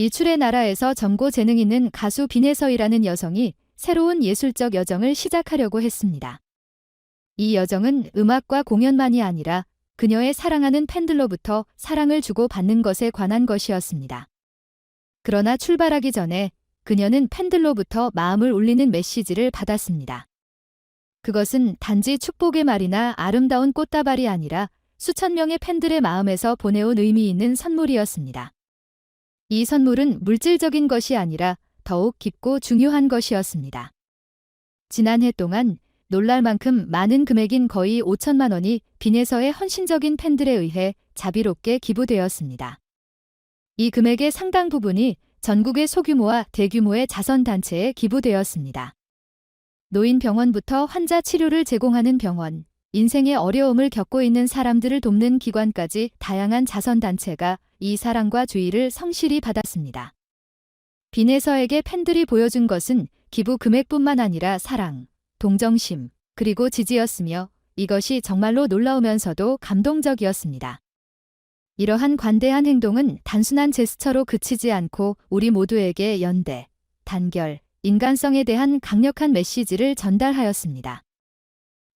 일출의 나라에서 점고 재능 있는 가수 빈혜서이라는 여성이 새로운 예술적 여정을 시작하려고 했습니다. 이 여정은 음악과 공연만이 아니라 그녀의 사랑하는 팬들로부터 사랑을 주고 받는 것에 관한 것이었습니다. 그러나 출발하기 전에 그녀는 팬들로부터 마음을 울리는 메시지를 받았습니다. 그것은 단지 축복의 말이나 아름다운 꽃다발이 아니라 수천 명의 팬들의 마음에서 보내온 의미 있는 선물이었습니다. 이 선물은 물질적인 것이 아니라 더욱 깊고 중요한 것이었습니다. 지난해 동안 놀랄 만큼 많은 금액인 거의 5천만 원이 빈에서의 헌신적인 팬들에 의해 자비롭게 기부되었습니다. 이 금액의 상당 부분이 전국의 소규모와 대규모의 자선단체에 기부되었습니다. 노인병원부터 환자 치료를 제공하는 병원, 인생의 어려움을 겪고 있는 사람들을 돕는 기관까지 다양한 자선단체가 이 사랑과 주의를 성실히 받았습니다. 빈에서에게 팬들이 보여준 것은 기부 금액뿐만 아니라 사랑, 동정심, 그리고 지지였으며 이것이 정말로 놀라우면서도 감동적이었습니다. 이러한 관대한 행동은 단순한 제스처로 그치지 않고 우리 모두에게 연대, 단결, 인간성에 대한 강력한 메시지를 전달하였습니다.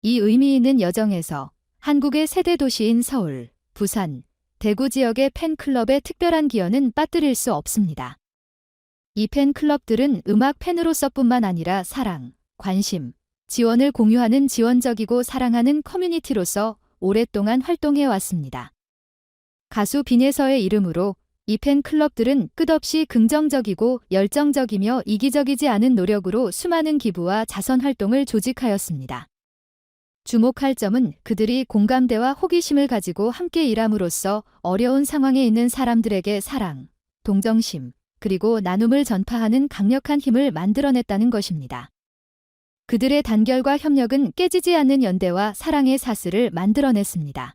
이 의미 있는 여정에서 한국의 세대 도시인 서울, 부산, 대구 지역의 팬클럽의 특별한 기여는 빠뜨릴 수 없습니다. 이 팬클럽들은 음악 팬으로서뿐만 아니라 사랑, 관심, 지원을 공유하는 지원적이고 사랑하는 커뮤니티로서 오랫동안 활동해 왔습니다. 가수 빈에서의 이름으로 이 팬클럽들은 끝없이 긍정적이고 열정적이며 이기적이지 않은 노력으로 수많은 기부와 자선 활동을 조직하였습니다. 주목할 점은 그들이 공감대와 호기심을 가지고 함께 일함으로써 어려운 상황에 있는 사람들에게 사랑, 동정심, 그리고 나눔을 전파하는 강력한 힘을 만들어냈다는 것입니다. 그들의 단결과 협력은 깨지지 않는 연대와 사랑의 사슬을 만들어냈습니다.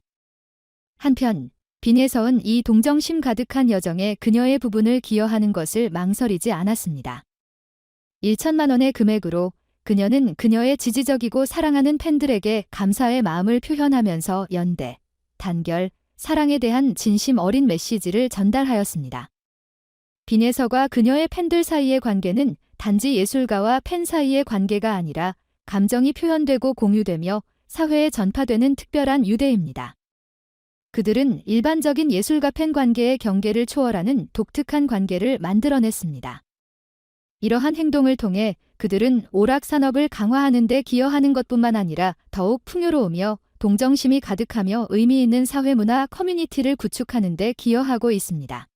한편, 빈에서은 이 동정심 가득한 여정에 그녀의 부분을 기여하는 것을 망설이지 않았습니다. 1천만 원의 금액으로 그녀는 그녀의 지지적이고 사랑하는 팬들에게 감사의 마음을 표현하면서 연대, 단결, 사랑에 대한 진심 어린 메시지를 전달하였습니다. 빈에서가 그녀의 팬들 사이의 관계는 단지 예술가와 팬 사이의 관계가 아니라 감정이 표현되고 공유되며 사회에 전파되는 특별한 유대입니다. 그들은 일반적인 예술가 팬 관계의 경계를 초월하는 독특한 관계를 만들어냈습니다. 이러한 행동을 통해 그들은 오락 산업을 강화하는 데 기여하는 것뿐만 아니라 더욱 풍요로우며 동정심이 가득하며 의미 있는 사회문화 커뮤니티를 구축하는 데 기여하고 있습니다.